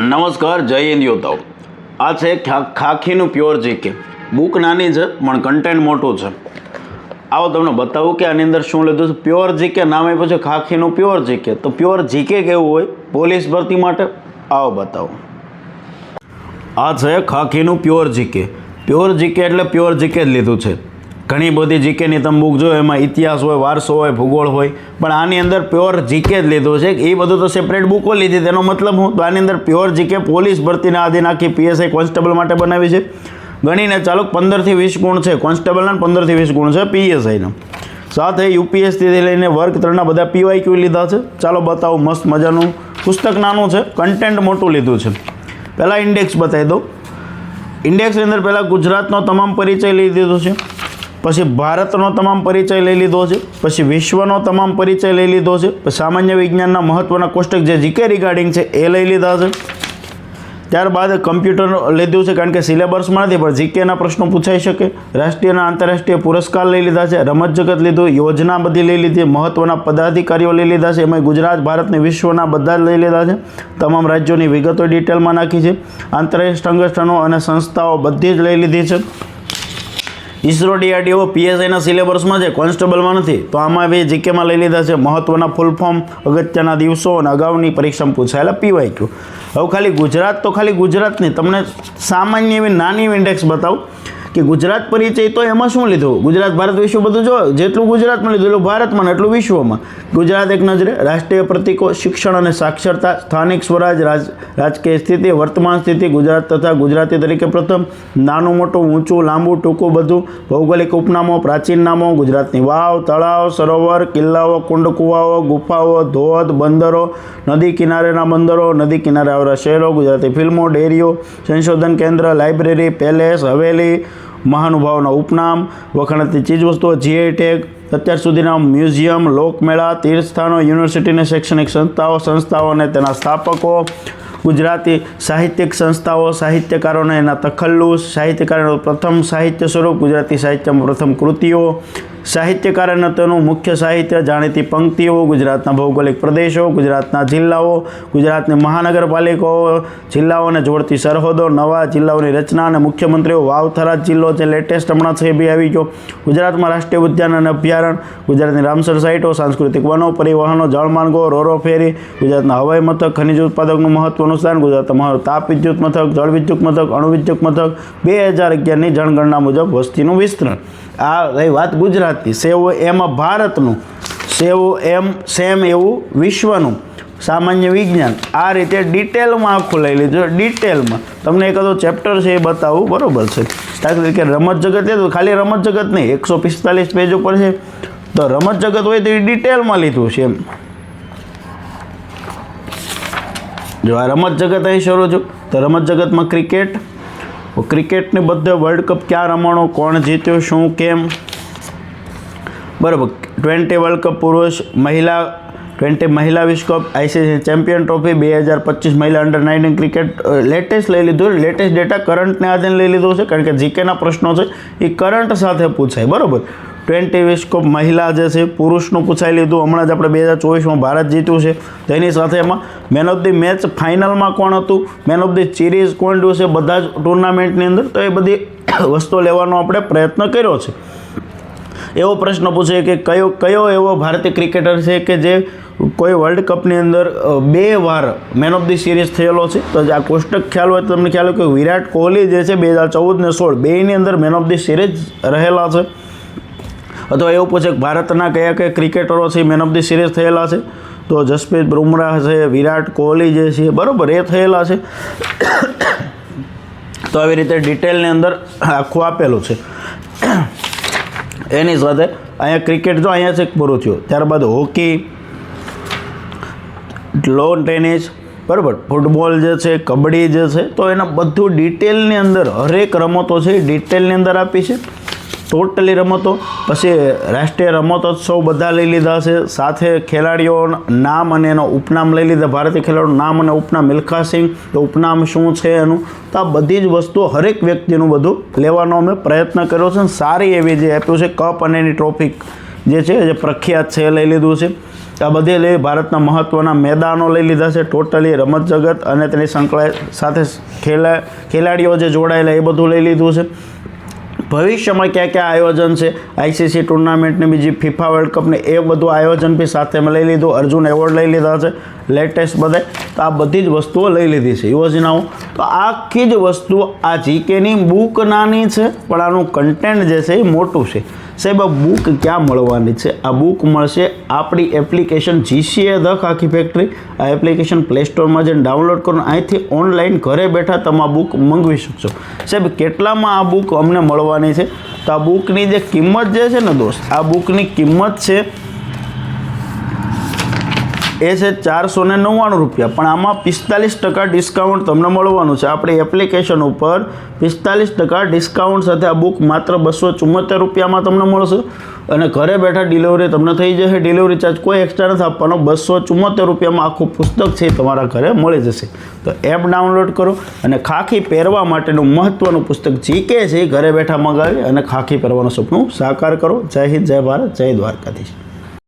નમસ્કાર, જય હિન્દ આ છે ખાખીનું પ્યોર જીકે. બુક નાની છે, પણ કન્ટેન્ટ મોટું છે. આવો તમને બતાવું કે આની અંદર શું લીધું છે. પ્યોર જીકે નામ આપ્યું છે, ખાખીનું પ્યોર જીકે. તો પ્યોર જીકે કેવું હોય? પોલીસ ભરતી માટે? આવો બતાવો. આ છે ખાખીનું પ્યોર જીકે. પ્યોર જીકે એટલે પ્યોર જીકે જ લીધું છે. ઘણી બધી જીકેની તમે બુક જો એમાં ઇતિહાસ હોય, વારસો હોય, ભૂગોળ હોય, પણ આની અંદર પ્યોર જીકે જ લીધું છે. એ બધું તો સેપરેટ બુકો લીધી. તેનો મતલબ હું તો આની અંદર પ્યોર જીકે પોલીસ ભરતીના આધીન આખી પીએસઆઈ કોન્સ્ટેબલ માટે બનાવી છે. ગણીને ચાલો પંદરથી વીસ ગુણ છે. કોન્સ્ટેબલના પંદરથી વીસ ગુણ છે પીએસઆઈના સાથે યુપીએસસીથી લઈને વર્ગ ત્રણના બધા પીવાય ક્યુ લીધા છે. ચાલો બતાવું મસ્ત મજાનું. પુસ્તક નાનું છે. કન્ટેન્ટ મોટું લીધું છે. પહેલાં ઇન્ડેક્સ બતાવી દઉં. ઇન્ડેક્સની અંદર પહેલાં ગુજરાતનો તમામ પરિચય લઈ દીધો છે. પછી ભારતનો તમામ પરિચય લઈ લીધો છે, પછી વિશ્વનો તમામ પરિચય લઈ લીધો છે સામાન્ય વિજ્ઞાનના મહત્ત્વના કોષ્ટક જે જીકે રિગાર્ડિંગ છે એ લઈ લીધા છે. ત્યારબાદ કમ્પ્યુટર લીધું છે કારણ કે સિલેબસમાં નથી, પણ જીકેના પ્રશ્નો પૂછાઈ શકે. રાષ્ટ્રીય અને આંતરરાષ્ટ્રીય પુરસ્કાર લઈ લીધા છે, રમત જગત લીધું, યોજના બધી લઈ લીધી મહત્ત્વના પદાધિકારીઓ લઈ લીધા છે, એમાં ગુજરાત ભારતને વિશ્વના બધા જ લઈ લીધા છે. તમામ રાજ્યોની વિગતો ડિટેલમાં નાખી છે. આંતરરાષ્ટ્રીય સંગઠનો અને સંસ્થાઓ બધી જ લઈ લીધી છે. ઇસરો ડીઆરડીઓ પીએસઆઈના સિલેબસમાં છે, કોન્સ્ટેબલમાં નથી. તો આમાં બે જીકેમાં લઈ લીધા છે મહત્ત્વના ફૂલ ફોર્મ, અગત્યના દિવસો અને અગાઉની પરીક્ષામાં પૂછાયેલા પીવાય ક્યુ હવે ખાલી ગુજરાત તો ખાલી ગુજરાતની. તમને સામાન્ય એવી નાની ઇન્ડેક્સ બતાવું. કે ગુજરાત પરિચય તો એમાં શું લીધું? ગુજરાત, ભારત વિશ્વ બધું જો, જેટલું ગુજરાતમાં લીધું, એટલું ભારતમાં એટલું વિશ્વમાં. ગુજરાત એક નજરે રાષ્ટ્રીય પ્રતિકો, શિક્ષણ અને સાક્ષરતા, સ્થાનિક સ્વરાજ, રાજ, રાજકીય સ્થિતિ, વર્તમાન સ્થિતિ, ગુજરાત તથા ગુજરાતી તરીકે પ્રથમ, નાનું, મોટું, ઊંચું, લાંબુ, ટૂંકું, બધું, ભૌગોલિક ઉપનામો, પ્રાચીન નામો, ગુજરાતની વાવ, તળાવ, સરોવર, કિલ્લાઓ, કુંડ, કુવાઓ, ગુફાઓ, ધોધ, બંદરો, નદી કિનારેના બંદરો, નદી કિનારે આવેલા શહેરો, ગુજરાતી ફિલ્મો, ડેરીઓ, સંશોધન કેન્દ્ર, લાઇબ્રેરી, પેલેસ, હવેલી મહાનુભાવોના ઉપનામ, વખાણાતી ચીજવસ્તુઓ જીઆઈ ટેગ અત્યાર સુધીના મ્યુઝિયમ, લોકમેળા, તીર્થસ્થાનો, યુનિવર્સિટીની શૈક્ષણિક સંસ્થાઓ સંસ્થાઓ અને તેના સ્થાપકો, ગુજરાતી સાહિત્યિક સંસ્થાઓ, સાહિત્યકારોને એના તખલ્લુસ, સાહિત્યકારોનું પ્રથમ સાહિત્ય સ્વરૂપ, ગુજરાતી સાહિત્યમાં પ્રથમ કૃતિઓ સાહિત્યકાર અને તેનું મુખ્ય સાહિત્ય જાણીતી પંક્તિઓ ગુજરાતના ભૌગોલિક પ્રદેશો, ગુજરાતના જિલ્લાઓ, ગુજરાતની મહાનગરપાલિકાઓ, જિલ્લાઓને જોડતી સરહદો, નવા જિલ્લાઓની રચના અને મુખ્યમંત્રીઓ વાવથરા જિલ્લો જે લેટેસ્ટ હમણાં છે બી આવી ગયો. ગુજરાતમાં રાષ્ટ્રીય ઉદ્યાન અને અભયારણ્ય ગુજરાતની રામસર સાઇટો, સાંસ્કૃતિક વનો, પરિવહનો, જળમાર્ગો રોરો ફેરી ગુજરાતના હવાઈ મથક, ખનિજ ઉત્પાદકનું મહત્વનું સ્થાન ગુજરાતમાં તાપ વિદ્યુત મથક, જળ વિદ્યુત મથક અણુ વિદ્યુત મથક, બે હજાર અગિયારની જનગણના મુજબ વસ્તીનું વિસ્તરણ. આ રહી વાત ગુજરાતની સેવ એમાં ભારતનું. સેવ એમ, સેમ એવું વિશ્વનું. સામાન્ય વિજ્ઞાન. આ રીતે ડિટેલમાં આખું લઈ લીધું ડિટેલમાં. તમને એકાદો ચેપ્ટર છે એ બતાવું. બરોબર છે. દાખલા તરીકે રમત જગત એ તો ખાલી રમત જગત નહીં. એકસો પિસ્તાલીસ પેજ ઉપર છે. તો રમત જગત હોય તો એ ડિટેલમાં લીધું છે એમ. જો આ રમત જગત અહીં શરૂ છું તો રમત જગતમાં ક્રિકેટ. ક્રિકેટને બધે વર્લ્ડ કપ ક્યાં રમાણો? કોણ જીત્યો? શું? કેમ? બરાબર. ટ્વેન્ટી વર્લ્ડ કપ પુરુષ, મહિલા, ટ્વેન્ટી મહિલા વિશ્વકપ આઈસીસી ચેમ્પિયન ટ્રોફી, બે હજાર પચીસ મહિલા અંડર નાઇન્ટીન ક્રિકેટ લેટેસ્ટ લઈ લીધું લેટેસ્ટ ડેટા કરંટને આધીન લઈ લીધો છે, કારણ કે જીકેના પ્રશ્નો છે, એ કરંટ સાથે પૂછાય, બરાબર. ટ્વેન્ટી વિશ્વકપ મહિલા જે છે, પુરુષનું પૂછાઈ લીધું, હમણાં જ આપણે બે હજાર ચોવીસમાં ભારત જીત્યું છે, તેની સાથે એમાં મેન ઓફ ધી મેચ ફાઇનલમાં કોણ હતું મેન ઓફ ધી સિરીઝ કોણ છે, બધા જ ટુર્નામેન્ટની અંદર, તો એ બધી વસ્તુઓ લેવાનો આપણે પ્રયત્ન કર્યો છે. એવો પ્રશ્ન પૂછે કે કયો કયો એવો ભારતીય ક્રિકેટર છે કે જે કોઈ વર્લ્ડ કપની અંદર બે વાર મેન ઓફ ધી સિરીઝ થયેલો છે? તો આ કોષ્ટક ખ્યાલ હોય તો તમને ખ્યાલ હોય કે વિરાટ કોહલી જે છે બે હજાર ચૌદ ને સોળ બેની અંદર મેન ઓફ ધી સિરીઝ રહેલા છે. અથવા એવું પૂછે કે ભારતના કયા કયા ક્રિકેટરો છે મેન ઓફ ધી સિરીઝ થયેલા છે? તો જસપ્રીત બુમરાહ છે, વિરાટ કોહલી જે છે બરાબર એ થયેલા છે. તો આવી રીતે ડિટેલની અંદર આખું આપેલું છે. એની સાથે અહીંયા ક્રિકેટ જો અહીંયા છે, પૂરું થયું. ત્યારબાદ હોકી લોન ટેનિસ બરાબર. ફૂટબોલ જે છે, કબડ્ડી જે છે, તો એના બધું ડિટેલની અંદર, હરેક રમતો છે ડિટેલની અંદર આપી છે. ટોટલી રમતો, પછી રાષ્ટ્રીય રમતોત્સવ બધા લઈ લીધા છે. સાથે ખેલાડીઓ નામ અને એનો ઉપનામ લઈ લીધા. ભારતીય ખેલાડીઓનું નામ અને ઉપનામ મિલ્ખા સિંહ. તો ઉપનામ શું છે એનું? તો આ બધી જ વસ્તુઓ હરેક વ્યક્તિનું બધું લેવાનો અમે પ્રયત્ન કર્યો છે. સારી એવી જે આપ્યું છે, કપ અને એની ટ્રોફી જે છે, જે પ્રખ્યાત છે એ લઈ લીધું છે. આ બધે લઈ ભારતના મહત્ત્વના મેદાનો લઈ લીધા છે. ટોટલી રમત જગત અને તેની સંકળાય સાથે ખેલા, ખેલાડીઓ જે જોડાયેલા એ બધું લઈ લીધું છે. ભવિષ્યમાં ક્યાં ક્યાં આયોજન છે? આઈસીસી ટુર્નામેન્ટની બીજી ફિફા વર્લ્ડ કપને એ બધું આયોજન બી સાથે મેં લઈ લીધું. અર્જુન એવોર્ડ લઈ લીધા છે. લેટેસ્ટ બધે. તો આ બધી જ વસ્તુઓ લઈ લીધી છે. યોજનાઓ તો આખી જ વસ્તુ આ જીકેની બુક નાની છે, પણ આનું કન્ટેન્ટ જે છે એ મોટું છે. સાહેબ, આ બુક ક્યાં મળવાની છે? આ બુક મળશે આપણી application GCA the khaki factory આ એપ્લિકેશન પ્લે સ્ટોરમાં જઈને ડાઉનલોડ કરો અહીંથી ઓનલાઈન ઘરે બેઠા તમે આ બુક મંગાવી શકશો. સાહેબ, કેટલામાં આ બુક અમને મળવાની છે? તો આ બુકની જે કિંમત જે છે ને દોસ્ત, આ બુકની કિંમત છે એ છે ચારસો ને નવ્વાણું રૂપિયા. પણ આમાં પિસ્તાલીસ ટકા ડિસ્કાઉન્ટ તમને મળવાનું છે. આપણી એપ્લિકેશન ઉપર પિસ્તાલીસ ટકા ડિસ્કાઉન્ટ સાથે આ બુક માત્ર બસો ચુમ્મોતેર રૂપિયામાં તમને મળશે. અને ઘરે બેઠા ડિલિવરી તમને થઈ જશે. ડિલિવરી ચાર્જ કોઈ એક્સ્ટ્રા નથી આપવાનો. બસો ચુમ્મોતેર રૂપિયામાં આખું પુસ્તક છે તમારા ઘરે મળી જશે. તો એપ ડાઉનલોડ કરો અને ખાખી પહેરવા માટેનું મહત્ત્વનું પુસ્તક જીકે છે એ ઘરે બેઠા મંગાવી અને ખાખી પહેરવાનું સપનું સાકાર કરો. જય હિન્દ, જય ભારત, જય દ્વારકાધીશ.